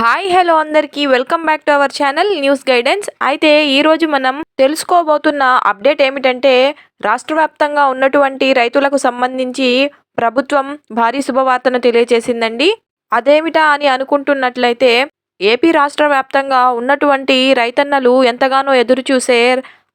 Hi hello అందరికీ. Welcome back to our channel news guidance. అయితే ఈరోజు మనం తెలుసుకోబోతున్న అప్డేట్ ఏమిటంటే రాష్ట్ర వ్యాప్తంగా ఉన్నటువంటి రైతులకు సంబంధించి ప్రభుత్వం భారీ శుభవార్తను తెలియజేసిందండి. అదేమిటా అని అనుకుంటున్నట్లయితే ఏపీ రాష్ట్ర వ్యాప్తంగా ఉన్నటువంటి రైతన్నలు ఎంతగానో ఎదురుచూసే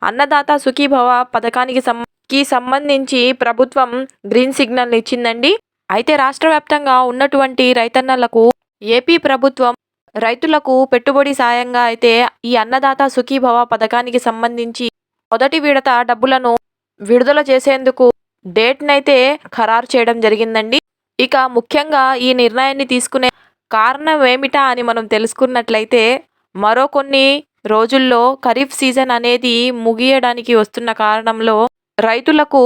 అన్నదాత సుఖీభవ పథకానికి సంకి సంబంధించి ప్రభుత్వం గ్రీన్ సిగ్నల్ ఇచ్చిందండి. అయితే రాష్ట్ర వ్యాప్తంగా ఉన్నటువంటి రైతన్నలకు ఏపీ ప్రభుత్వం రైతులకు పెట్టుబడి సాయంగా అయితే ఈ అన్నదాత సుఖీభవ పథకానికి సంబంధించి మొదటి విడత డబ్బులను విడుదల చేసేందుకు డేట్నైతే ఖరారు చేయడం జరిగిందండి. ఇక ముఖ్యంగా ఈ నిర్ణయాన్ని తీసుకునే కారణం ఏమిటా అని మనం తెలుసుకున్నట్లయితే మరో కొన్ని రోజుల్లో ఖరీఫ్ సీజన్ అనేది ముగియడానికి వస్తున్న కారణంలో రైతులకు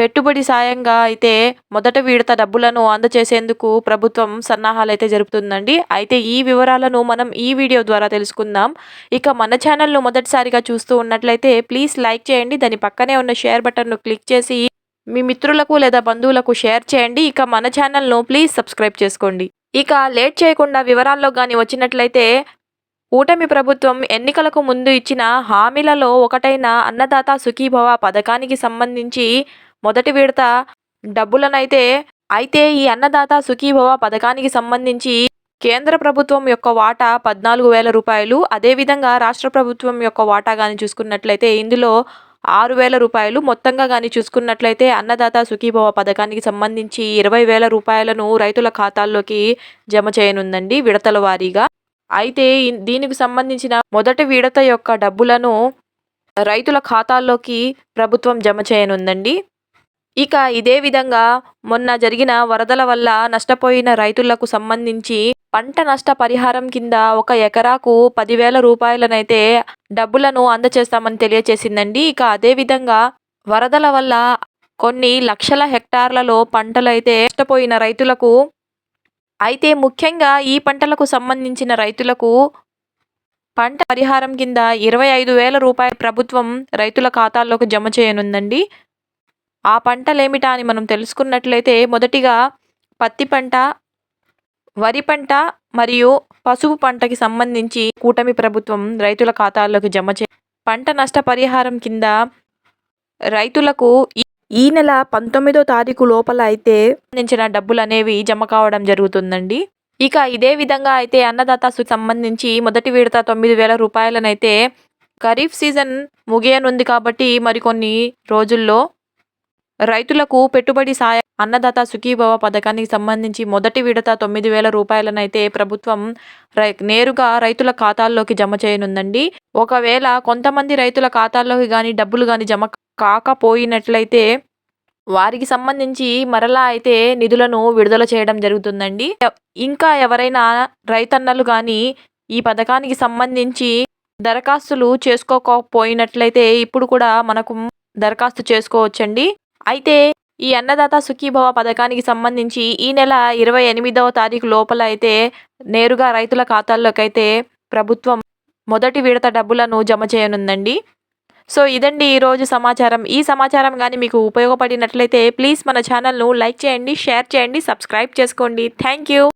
పెట్టుబడి సాయంగా అయితే మొదట విడత డబ్బులను అందజేసేందుకు ప్రభుత్వం సన్నాహాలు అయితే జరుపుతుందండి. అయితే ఈ వివరాలను మనం ఈ వీడియో ద్వారా తెలుసుకుందాం. ఇక మన ఛానల్ను మొదటిసారిగా చూస్తూ ఉన్నట్లయితే ప్లీజ్ లైక్ చేయండి. దాని పక్కనే ఉన్న షేర్ బటన్ను క్లిక్ చేసి మీ మిత్రులకు లేదా బంధువులకు షేర్ చేయండి. ఇక మన ఛానల్ను ప్లీజ్ సబ్స్క్రైబ్ చేసుకోండి. ఇక లేట్ చేయకుండా వివరాల్లో కానీ వచ్చినట్లయితే కూటమి ప్రభుత్వం ఎన్నికలకు ముందు ఇచ్చిన హామీలలో ఒకటైన అన్నదాత సుఖీభవ పథకానికి సంబంధించి మొదటి విడత డబ్బులనైతే అయితే ఈ అన్నదాత సుఖీభవ పథకానికి సంబంధించి కేంద్ర ప్రభుత్వం యొక్క వాటా పద్నాలుగు వేల రూపాయలు అదేవిధంగా రాష్ట్ర ప్రభుత్వం యొక్క వాటా కానీ చూసుకున్నట్లయితే ఇందులో ఆరు వేల రూపాయలు మొత్తంగా కానీ చూసుకున్నట్లయితే అన్నదాత సుఖీభవ పథకానికి సంబంధించి ఇరవై వేల రూపాయలను రైతుల ఖాతాల్లోకి జమ చేయనుందండి విడతల వారీగా. అయితే దీనికి సంబంధించిన మొదటి విడత యొక్క డబ్బులను రైతుల ఖాతాల్లోకి ప్రభుత్వం జమ చేయనుందండి. ఇక ఇదే విధంగా మొన్న జరిగిన వరదల వల్ల నష్టపోయిన రైతులకు సంబంధించి పంట నష్ట పరిహారం కింద ఒక ఎకరాకు పదివేల రూపాయలనైతే డబ్బులను అందచేస్తామని తెలియచేసిందండి. ఇక అదేవిధంగా వరదల వల్ల కొన్ని లక్షల హెక్టార్లలో పంటలైతే నష్టపోయిన రైతులకు అయితే ముఖ్యంగా ఈ పంటలకు సంబంధించిన రైతులకు పంట పరిహారం కింద ఇరవై ఐదు వేల రూపాయల ప్రభుత్వం రైతుల ఖాతాల్లోకి జమ చేయనుందండి. ఆ పంటలేమిటా అని మనం తెలుసుకున్నట్లయితే మొదటిగా పత్తి పంట వరి పంట మరియు పసుపు పంటకి సంబంధించి కూటమి ప్రభుత్వం రైతుల ఖాతాల్లోకి జమ చే పంట నష్ట పరిహారం కింద రైతులకు ఈ నెల పంతొమ్మిదో తారీఖు లోపల అయితే సంబంధించిన డబ్బులు అనేవి జమ కావడం జరుగుతుందండి. ఇక ఇదే విధంగా అయితే అన్నదాతకు సంబంధించి మొదటి విడత తొమ్మిది వేల రూపాయలనైతే ఖరీఫ్ సీజన్ ముగియనుంది కాబట్టి మరికొన్ని రోజుల్లో రైతులకు పెట్టుబడి సాయ అన్నదాత సుఖీభవ పథకానికి సంబంధించి మొదటి విడత తొమ్మిది వేల రూపాయలనైతే ప్రభుత్వం రై నేరుగా రైతుల ఖాతాల్లోకి జమ చేయనుందండి. ఒకవేళ కొంతమంది రైతుల ఖాతాల్లోకి కానీ డబ్బులు కానీ జమ కాకపోయినట్లయితే వారికి సంబంధించి మరలా అయితే నిధులను విడుదల చేయడం జరుగుతుందండి. ఇంకా ఎవరైనా రైతన్నలు కానీ ఈ పథకానికి సంబంధించి దరఖాస్తులు చేసుకోకపోయినట్లయితే ఇప్పుడు కూడా మనకు దరఖాస్తు చేసుకోవచ్చండి. అయితే ఈ అన్నదాత సుఖీభవ పథకానికి సంబంధించి ఈ నెల ఇరవై ఎనిమిదవ తారీఖు లోపల అయితే నేరుగా రైతుల ఖాతాల్లోకి అయితే ప్రభుత్వం మొదటి విడత డబ్బులను జమ చేయనుందండి. సో ఇదండి ఈరోజు సమాచారం. ఈ సమాచారం కానీ మీకు ఉపయోగపడినట్లయితే ప్లీజ్ మన ఛానల్ను లైక్ చేయండి షేర్ చేయండి సబ్స్క్రైబ్ చేసుకోండి. Thank you.